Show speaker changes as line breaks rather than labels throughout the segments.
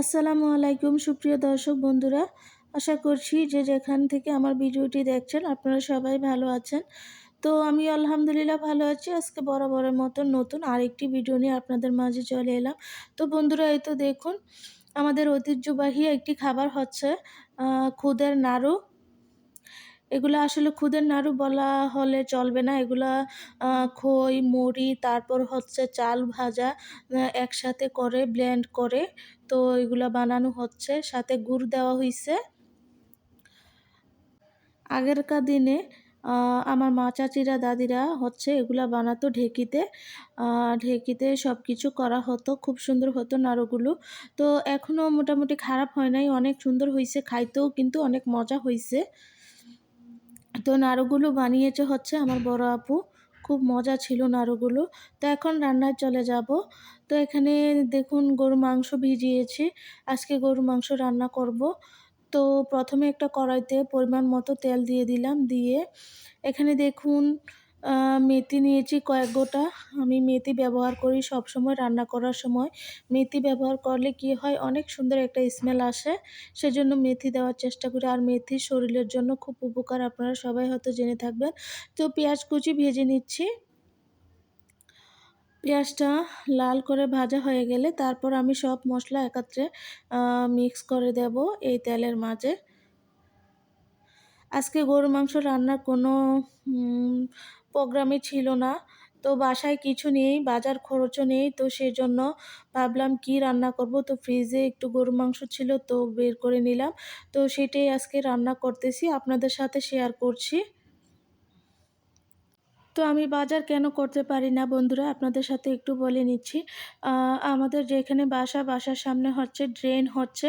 আসসালামু আলাইকুম, সুপ্রিয় দর্শক বন্ধুরা। আশা করছি যে যেখান থেকে আমার ভিডিওটি দেখছেন, আপনারা সবাই ভালো আছেন। তো আমি আলহামদুলিল্লাহ ভালো আছি। আজকে বরাবরের মতো নতুন আরেকটি ভিডিও নিয়ে আপনাদের মাঝে চলে এলাম। তো বন্ধুরা, এই তো দেখুন, আমাদের ঐতিহ্যবাহী একটি খাবার হচ্ছে খুদের নাড়ু। এগুলো আসলে খুদের নাড়ু বলা হলে চলবে না। এগুলা খই, মুড়ি, তারপর হচ্ছে চাল ভাজা একসাথে করে ব্লেন্ড করে তো এগুলো বানানো হচ্ছে। সাথে গুড় দেওয়া হয়েছে আগেরকার দিনে আমার মা চাচিরা, দাদিরা হচ্ছে এগুলা বানাতো ঢেকিতে। ঢেকিতে সব কিছু করা হতো, খুব সুন্দর হতো নাড়ুগুলো। তো এখনও মোটামুটি খারাপ হয় নাই, অনেক সুন্দর হয়েছে খাইতেও কিন্তু অনেক মজা হয়েছে তো নাড়ুগুলো বানিয়েছে হচ্ছে আমার বড় আপু। খুব মজা ছিল নাড়ুগুলো। তো এখন রান্নায় চলে যাব। তো এখানে দেখুন গরু মাংস ভিজিয়েছি। আজকে গরু মাংস রান্না করব। তো প্রথমে একটা কড়াইতে পরিমাণ মতো তেল দিয়ে দিলাম। দিয়ে এখানে দেখুন মেথি নিয়েছি কয়েক গোটা। আমি মেথি ব্যবহার করি সব সময় রান্না করার সময়। মেথি ব্যবহার করলে কি হয়, অনেক সুন্দর একটা স্মেল আসে। সেজন্য মেথি দেওয়ার চেষ্টা করি। আর মেথি শরীরের জন্য খুব উপকার, আপনারা সবাই হয়তো জেনে থাকবেন। তো পেঁয়াজ কুচি ভেজে নিচ্ছি। পেঁয়াজটা লাল করে ভাজা হয়ে গেলে তারপর আমি সব মশলা একত্রে মিক্স করে দেব এই তেলের মাঝে। আজকে গরু মাংস রান্নার কোনো প্রোগ্রামই ছিল না। তো বাসায় কিছু নেই, বাজার খরচও নেই। তো সেই জন্য ভাবলাম, কি রান্না করব? তো ফ্রিজে একটু গরু মাংস ছিল, তো বের করে নিলাম। তো সেটাই আজকে রান্না করতেছি, আপনাদের সাথে শেয়ার করছি। তো আমি বাজার কেন করতে পারি না বন্ধুরা? আপনাদের সাথে একটু বলে নিচ্ছি। আমাদের যেখানে বাসা, বাসার সামনে হচ্ছে ড্রেন হচ্ছে।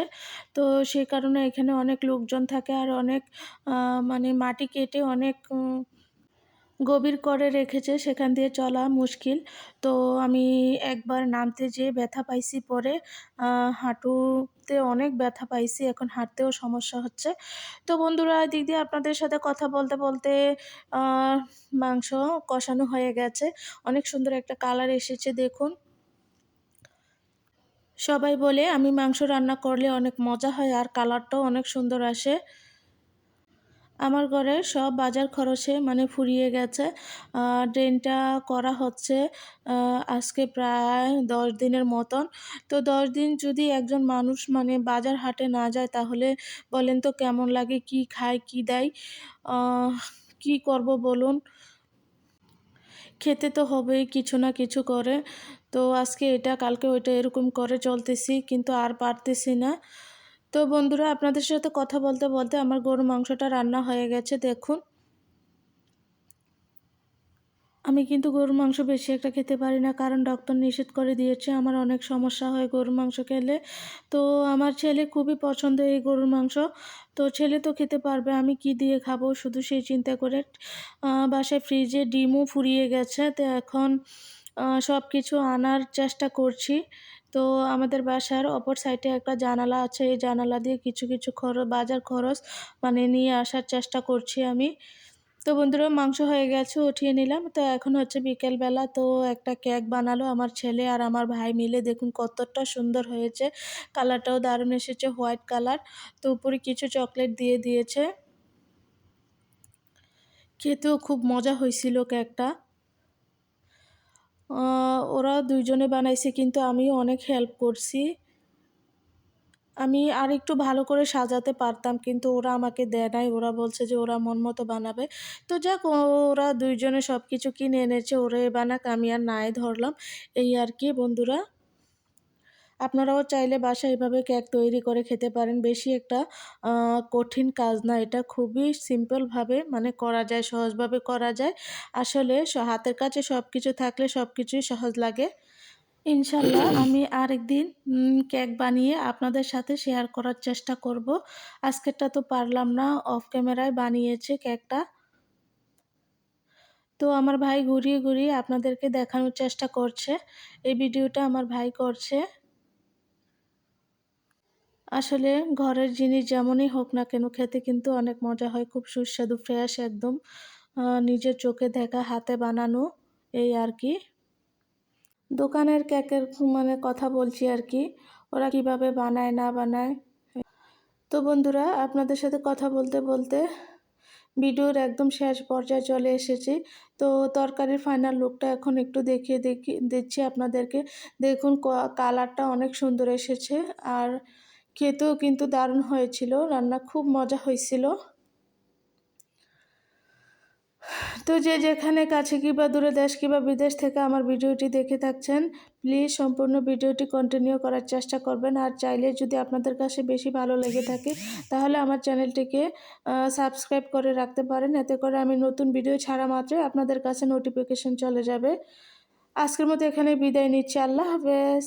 তো সে কারণে এখানে অনেক লোকজন থাকে আর অনেক মানে মাটি কেটে অনেক গভীর করে রেখেছে, সেখান দিয়ে চলা মুশকিল। তো আমি একবার নামতে যেয়ে ব্যথা পাইছি পরে হাঁটুতে অনেক ব্যথা পাইছি, এখন হাঁটতেও সমস্যা হচ্ছে। তো বন্ধুরা দিক দিয়ে আপনাদের সাথে কথা বলতে বলতে মাংস কষানো হয়ে গেছে। অনেক সুন্দর একটা কালার এসেছে, দেখুন। সবাই বলে, আমি মাংস রান্না করলে অনেক মজা হয়, আর কালারটাও অনেক সুন্দর আসে। আমার ঘরে সব বাজার খরচে মানে ফুরিয়ে গেছে। ড্রেনটা করা হচ্ছে আজকে প্রায় দশ দিনের মতন। তো দশ দিন যদি একজন মানুষ মানে বাজার হাটে না যায় তাহলে বলেন তো কেমন লাগে, কি খায়, কি দেয়? কি করব বলুন? খেতে তো হবেই কিছু না কিছু করে। তো আজকে এটা, কালকে ওইটা এরকম করে চলতেছি, কিন্তু আর পারতেছি না। তো বন্ধুরা, আপনাদের সাথে কথা বলতে বলতে আমার গরু মাংসটা রান্না হয়ে গেছে, দেখুন। আমি কিন্তু গরুর মাংস বেশি একটা খেতে পারি না, কারণ ডক্টর নিষেধ করে দিয়েছে, আমার অনেক সমস্যা হয় গরুর মাংস খেলে। তো আমার ছেলে খুবই পছন্দ এই গরুর মাংস, তো ছেলে তো খেতে পারবে, আমি কি দিয়ে খাব শুধু সেই চিন্তা করে। বাসায় ফ্রিজে ডিমও ফুরিয়ে গেছে, তো এখন সব কিছু আনার চেষ্টা করছি। তো আমাদের বাসার অপর সাইডে একটা জানালা আছে। এই জানালা দিয়ে কিছু কিছু খরচ বাজার খরচ মানে নিয়ে আসার চেষ্টা করছি আমি। তো বন্ধুরা, মাংস হয়ে গেছে, উঠিয়ে নিলাম। তো এখন হচ্ছে বিকেলবেলা। তো একটা কেক বানালো আমার ছেলে আর আমার ভাই মিলে। দেখুন কতটা সুন্দর হয়েছে। কালারটাও দারুণ এসেছে, হোয়াইট কালার। তো উপরে কিছু চকলেট দিয়ে দিয়েছে। খেতেও খুব মজা হয়েছিল কেকটা। ওরা দুইজনে বানাইছে, কিন্তু আমিও অনেক হেল্প করছি। আমি আর একটু ভালো করে সাজাতে পারতাম, কিন্তু ওরা আমাকে দেয় নাই। ওরা বলছে যে ওরা মন মতো বানাবে। তো যাক ওরা দুইজনে সব কিছু কিনে এনেছে, ওরে বানাক, আমি আর নাই ধরলাম। এই আর কি, বন্ধুরা। আপনারাও চাইলে বাসায় এভাবে কেক তৈরি করে খেতে পারেন। বেশি একটা কঠিন কাজ না। এটা খুবই সিম্পলভাবে মানে করা যায়, সহজভাবে করা যায়। আসলে হাতের কাছে সব কিছু থাকলে সব কিছুই সহজ লাগে। ইনশাল্লাহ আমি আরেকদিন কেক বানিয়ে আপনাদের সাথে শেয়ার করার চেষ্টা করব। আজকেরটা তো পারলাম না অফ ক্যামেরায় বানিয়েছে কেকটা তো আমার ভাই ঘুরিয়ে ঘুরিয়ে আপনাদেরকে দেখানোর চেষ্টা করছে। এই ভিডিওটা আমার ভাই করছে। আসলে ঘরের জিনিস যেমনই হোক না কেন খেতে কিন্তু অনেক মজা হয়, খুব সুস্বাদু ফ্রেশ একদম। নিজের চোখে দেখা, হাতে বানানো, এই আর কি। দোকানের কেকের মানে কথা বলছি আর কি, ওরা কীভাবে বানায়, না বানায়। তো বন্ধুরা, আপনাদের সাথে কথা বলতে বলতে ভিডিওর একদম শেষ পর্যায়ে চলে এসেছি। তো তরকারির ফাইনাল লুকটা এখন একটু দেখিয়ে দেখি, দিচ্ছি আপনাদেরকে। দেখুন কালারটা অনেক সুন্দর এসেছে, আর খেতেও কিন্তু দারুণ হয়েছিল, রান্না খুব মজা হয়েছিল। তো যে যেখানে কাছে কিংবা দূরে দেশ কিংবা বিদেশ থেকে আমার ভিডিওটি দেখে থাকছেন প্লিজ সম্পূর্ণ ভিডিওটি কন্টিনিউ করার চেষ্টা করবেন। আর চাইলে যদি আপনাদের কাছে বেশি ভালো লেগে থাকে, তাহলে আমার চ্যানেলটিকে সাবস্ক্রাইব করে রাখতে পারেন। এতে করে আমি নতুন ভিডিও ছাড়া মাত্রই আপনাদের কাছে নোটিফিকেশন চলে যাবে। আজকের মতো এখানে বিদায় নিচ্ছি। আল্লাহ হাফেজ।